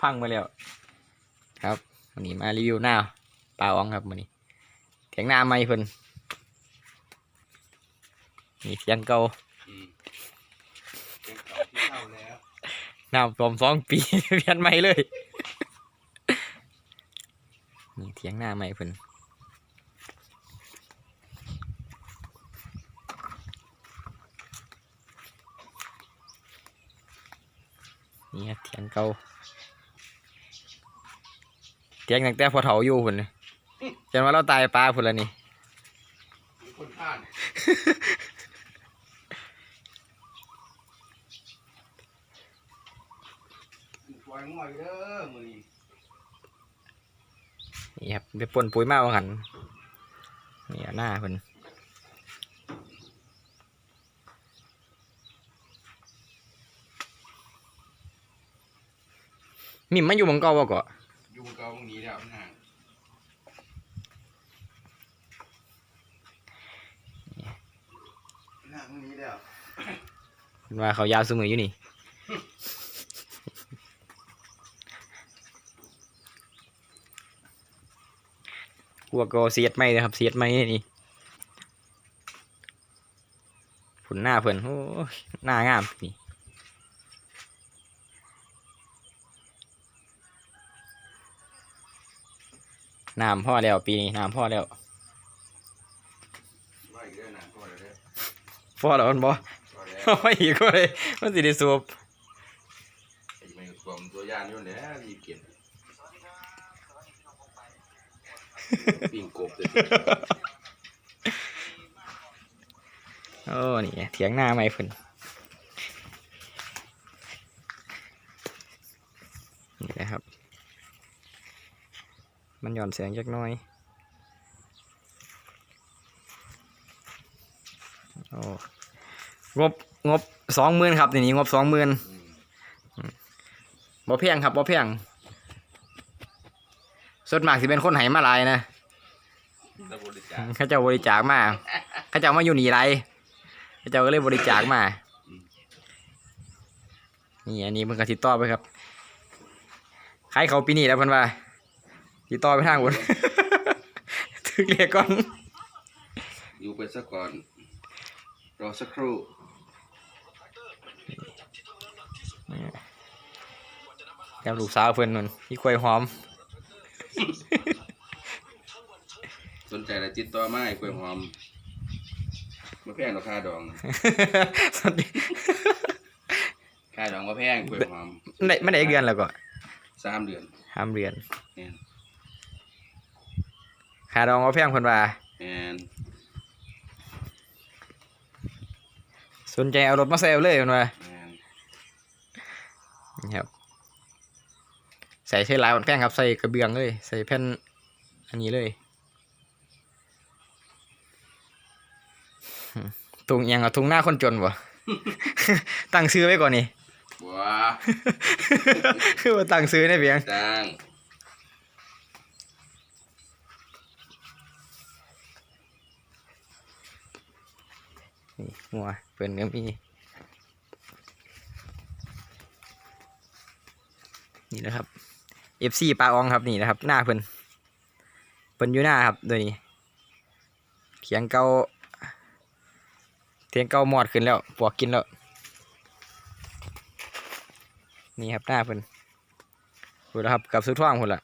พังมาแล้ว ครับวันนี้มารีวิวหน้าปลาอองครับวันนี้เถียงหน้าไม่เพิ่นนี่เถียงเก่าอืมเป็นเก่าที่เข้าแล้วหน้าปลอมสองปีเปลี่ยนใหม่เลยนี่เถียงหน้าไม่เพิ่นนี่ครับเถียงเก่า เถียงตั้งแต่พอเถาอยู่พุ่นเลยจนว่าเราตายปลาพุ่นแล้วนี่มีคนข้านปล่อยง่อยเด้อมือนี้นี่ครับไปป่นปุ๋ยมาว่าหันนี่หน้าเพิ่นมิมมันอยู่หมังเก่าบ่เกาะอยู่บนเก่าตร งนี้แล้วมันห่างห่างตรงนี้แล้วเพิ่นว่าเขายาวสมืออยู่นี่พวกก็เสียดไม่นะครับ เสียดไม่นี่ผุนหน้าเพิ่นโอ้ยหน้างามนี่ น้ำพ่อแล้วปีนี้น้ำพ่อแล้วว่อีกเด้อนะพอแล้วเด้อพ่อแล้วมันบ่พอแล้วเอาไปอีกก็เลยมันสิได้สูบอ้ไม่ความตัวยานอยู่แล้วรีบเก็บปิ่งกบเลยโอ้นี่เถียงหน้าไม่เพิ่นนี่นะครับ มันห ย่อนแสงจักหน้อยโอ้งบงบสองหมื่นครับทีนี้งบสองหมื่นบ่แพงครับบ่แพงส่วนมากสิเป็นคนไหมาหลายนะแล้าเขาเจ้าบริจาคมาเขาเจ้ามาอยู่นี่ไรเขาเจ้าก็เลยบริจาคมานี่อันนี้มันก็ติดต่อไปครับใครเขาปีนี้แล้วพิ่นว่า ติดต่อไปทางบนถึกเรียกก่อน อยู่ไปสักก่อน รอสักครู่กับลูกสาวเพิ่นนั่นพี่ควยหอม สนใจอะไรติดต่อมาให้กล้วยหอมมาแพงราคาดองสวัสดีค่าดองก็แพงกล้วยหอมมันได้มันได้อีกเดือนแล้วก็สามเดือนห้ามเดือนแม่น ค่าดองเอาแพงเพิ่นว่าแม่นสนใจเอารถมาแซวเลยเพิ่นว่าแม่นนี่ครับ ใส่ใช้หลายมันแพงครับ ใส่กระเบื้องเลย ใส่แผ่นอันนี้เลยตุงอิหยังอะตุงหน้าคนจนบ่ ตั้งซื้อไว้ก่อนนี่ว้าคือว่าตั้งซื้อในเบียง จัง นี่ หัวเปิ่นก็มีนี่นะครับ FC ปลาอองครับนี่นะครับ หน้าเพิ่นเพิ่นอยู่หน้าครับโดยนี้เขียงเก่าเทียงเก่าหมอดขึ้นแล้วปวกกินแล้วนี่ครับหน้าเพิ่นพูดแล้วครับกับสุดท่องพุ่นละ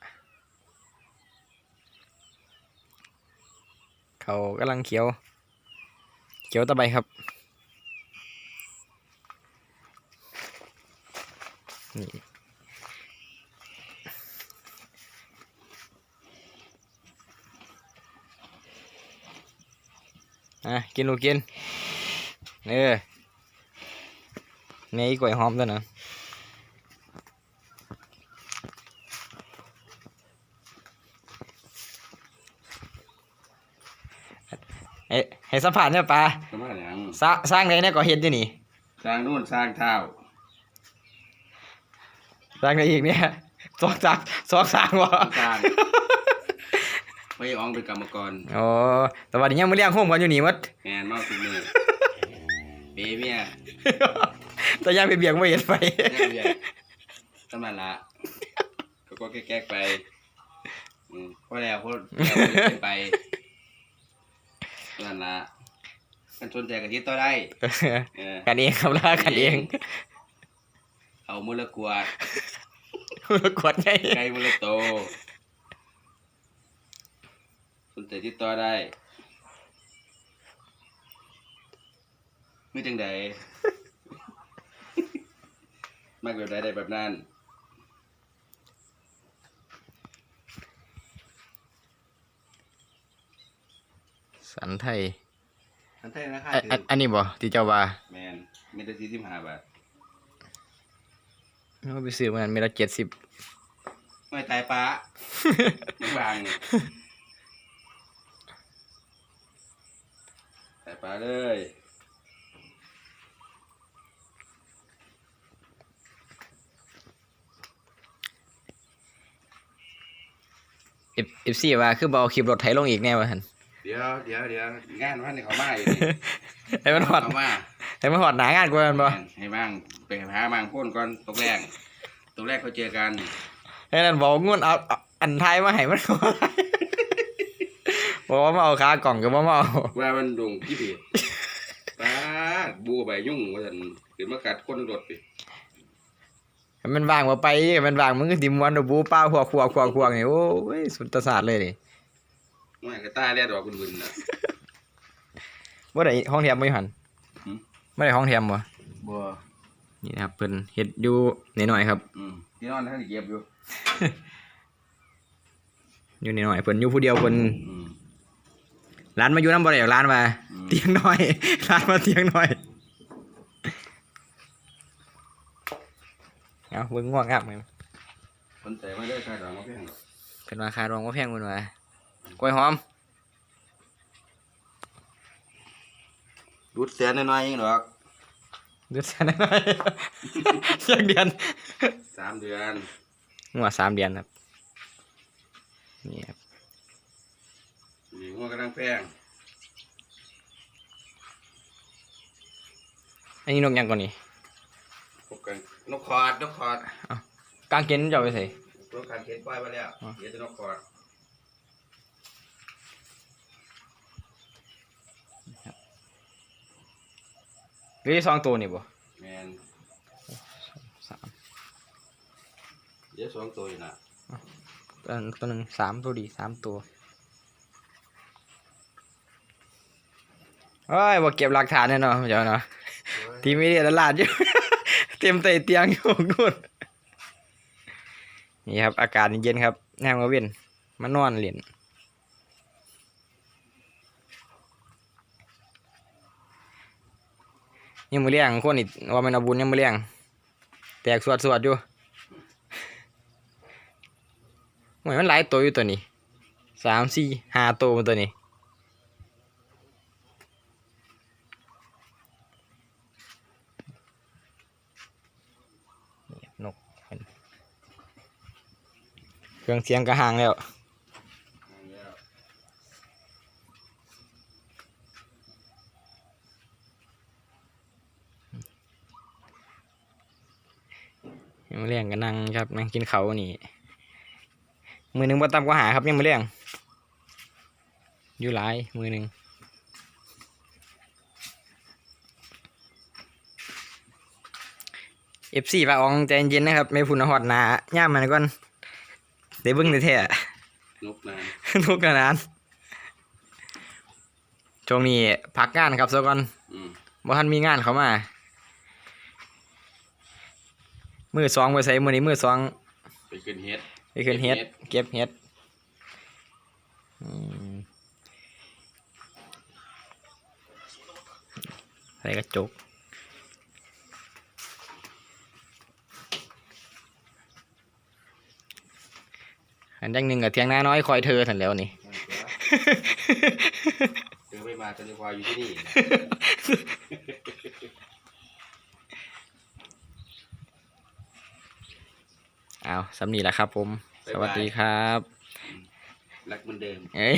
เขากำลังเขียว เขียวตะไบครับ นี่อะกินลูกกินเออเนี่ยอีกล้วยหอมด้วยนะเอ้ให้สัมผัสเนี่ยปลาประมาณอย่างสร้างสร้างไหนเนี่ยก็เห็นอยู่นี่ สร้างนู่นสร้างเท้า สร้างไหนอีกเนี่ยสองสร้างสองสร้างวะสร้างไม่อองเป็นกรรมกรโอ้แต่วันนี้ยังไม่เลี้ยงโฮมกันอยู่นี่หมัดแมนเมาทุกมือเบเมียแต่ยังไปเบียงไม่เห็นไปแน่เบียดสมันละแล้วก็แก๊กๆไปอืมพอแล้วพอแล้วพอแล้วไปนั่นละกันสนใจกับที่ต่อได้เออกันเองครับล่ากันเอง เอามือละกวาดกดไงไก่มือละโตสนใจที่ต่อได้ไม่จังใดมากแบบใดได้แบบนั้นสันไทยอันไทยราคาอันอันอันนี้บ่ที่เจ้าว่าแมนมีแต่สี่สิบห้าบาท เอาไปซื้อมันเมละเจ็ดสิบไม่ตายปลาไม่บางตายปลาเลยเอฟเอฟซีว่าคือบ่เอาคลิปรถไถลงอีกแน่ว่าหั่นเดี๋ยวเดี๋ยวเดี๋ยวงานวันนี้เขามาอยู่นี่ให้มันหอด เขามา ให้มันหอดหนางานกว่ามันบ่แม่นให้บ้างไปหาบางพ่นก่อนตกแรกตกแรกเขาเจอกันให้นั่นบอกงวนเอาเอาอันไทยมาให้มันบอกว่ามาเอาขากล่องก็บ่มาเอาว่ามันดงกี่ปีปลาบัวใบยุ่งว่าสันหรือมากัดก้นรถไปให้มันวางบ่ไปให้มันวางมึงก็สิมวนดอกบูป้าหัวขวขวขวนี่โอ้ยสุดตศาสตร์เลยนี่ไม่กระต้ายแล่ดอกคุณบุญนะบ่ได้ห้องแถมบ่อยู่หั่น หืมบ่ได้ห้องแถมบ่บัวนี่นะครับเพิ่นเฮ็ดอยู่หน่อยๆครับ อืมที่นอนท่านได้เก็บอยู่ อยู่หน่อยๆเพิ่นอยู่ผู้เดียวเพิ่นอืม ร้านมาอยู่นำบ่ได้หรอกร้านมาอืม เตียงน้อย ร้านมาเตียงน้อยเอาเบิ่งง่วงงับมั้ยคนแต่ไม่ได้ใครหรอกมาเพียงหรอกเพิ่นว่าคารองบ่แพงเพิ่นว่ากล้วยหอม ดูดเสียน้อยๆเองหรอกเดือนแสนน้อยๆเชียงเดือนสามเดือนงวดสามเดือนครับนี่ครับนี่หัวกำลังแพงอันนี้นกยังก่อนนี่พบกันนกคอดนกคอดกางเกนจะเอาไปใส่ตัวการเข็นปล่อยไปแล้วอ๋อเดี๋ยวจะนกคอด หรือสองตัวนี่บ่แมนสามเดี๋ยวสองตัวอยู่นะตัวหนึ่งตัวหนึ่งสามตัวดีสามตัวเอ้ยบ่เก็บหลักฐานแน่นอนเดี๋ยวเนาะทีไม่ได้ตลาดอยู่ เต็มเตะเตียงอยู่นู่นนี่ครับ อากาศเย็นครับแนมมาเวียนมานอนเล่นยั ยังมือเลี้ยงคนอีกว่ามันเอาบุญยังมือเลี้ยง แตกสวดสวดอยู่โอ้ยมันหลายตัวอยู่ตัวนี้สามสี่ห้าตัวมันตัวนี้นี่นกเครื่องเสียงกระห่างแล้ว ยังไม่เลี้ยงก็นั่งครับนั่งกินเขาวนี่มือหนึ่งบ่ต่ำกว่าหาครับยังไม่เลี้ยงอยู่หลายมือหนึ่งเอฟซีปะอองใจเย็นๆนะครับ ไม่พุ่นหอดหนาย่ามมันก่อนเดี๋ยวเบิ้งในแท้นกนานทุกขนานช่วงนี้พักงานครับซะก่อนอืมบ่ทันมีงานเข้ามา มือสองไปใส่มือนี้มือสองไปขึ้นเฮ็ดไปขึ้นเฮ็ดเก็บเฮ็ดเก็บเฮ็ดอืมใส่กระจกอันดังหนึ่งกับเทียงหน้าน้อยคอยเธอถันแล้วนี่เจอไม่มาจะนึกว่าอยู่ที่นี่ เอาสำนีแหละครับผม สวัสดีครับ รักเหมือนเดิม เอ้ย